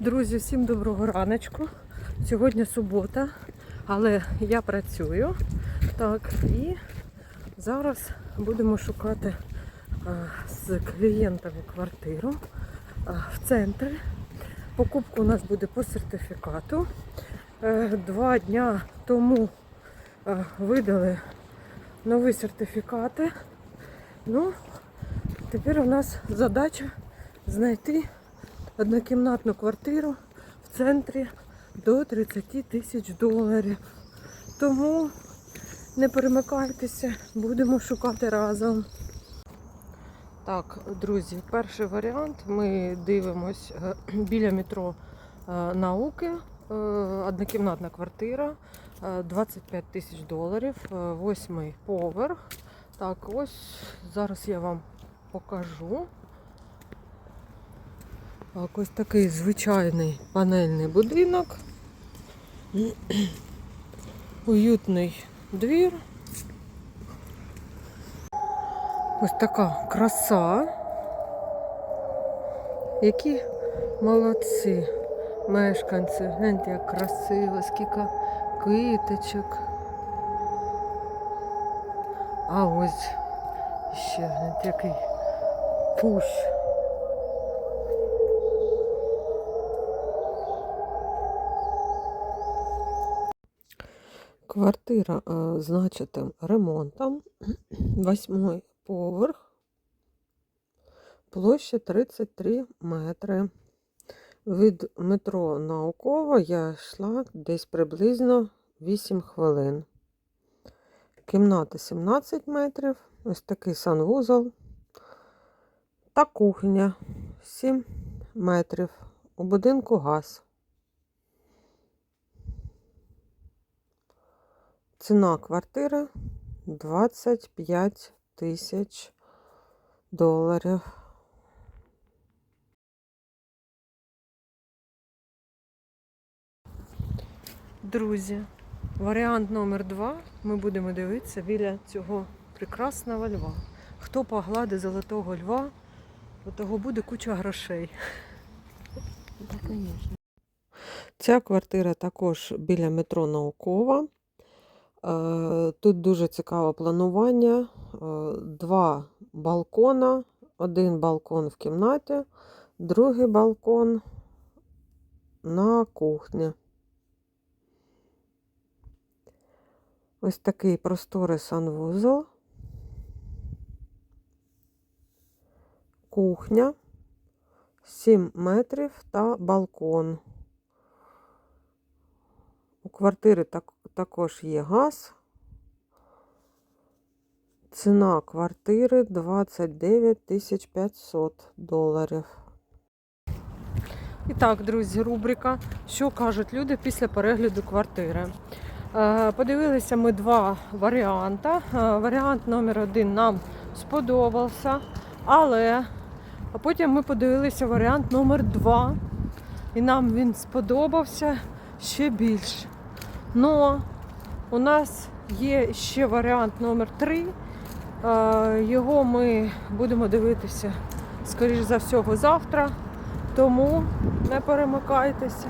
Друзі, всім доброго раночку. Сьогодні субота, але я працюю. Так, і зараз будемо шукати а, з клієнтами квартиру а, в центрі. Покупка у нас буде по сертифікату. Е, Два дня тому е, видали нові сертифікати. Ну, тепер у нас задача знайти однокімнатну квартиру в центрі до 30 тисяч доларів. Тому не перемикайтеся, будемо шукати разом. Так, друзі, перший варіант. Ми дивимось е, біля метро е, науки. Е, Однокімнатна квартира, е, 25 тисяч доларів, восьмий поверх. Так, ось зараз я вам покажу. Так, ось такий звичайний панельний будинок. Уютний двір. Ось така краса. Які молодці мешканці. Гляньте, як красиво, скільки киточок. А ось ще гляньте, який пущ. Квартира е, з начатим ремонтом, восьмий поверх, площа 33 метри. Від метро Наукова я йшла десь приблизно 8 хвилин. Кімната 17 метрів, ось такий санвузол та кухня 7 метрів. У будинку газ. Ціна квартири 25 тисяч доларів. Друзі, варіант номер два. Ми будемо дивитися біля цього прекрасного льва. Хто погладить золотого льва, у того буде куча грошей. Ця квартира також біля метро Наукова. Е, Тут дуже цікаве планування. Е, Два балкона, один балкон в кімнаті, другий балкон на кухні. Ось такий просторий санвузол. Кухня 7 метрів та балкон. У квартири так, також є газ. Ціна квартири 29 тисяч 500 доларів. І так, друзі, рубрика. Що кажуть люди після перегляду квартири? Е, Подивилися ми два варіанти. Е, Варіант номер один нам сподобався, але потім ми подивилися варіант номер два. І нам він сподобався ще більше. Но у нас є ще варіант номер 3. Його ми будемо дивитися, скоріш за всього, завтра. Тому не перемикайтеся.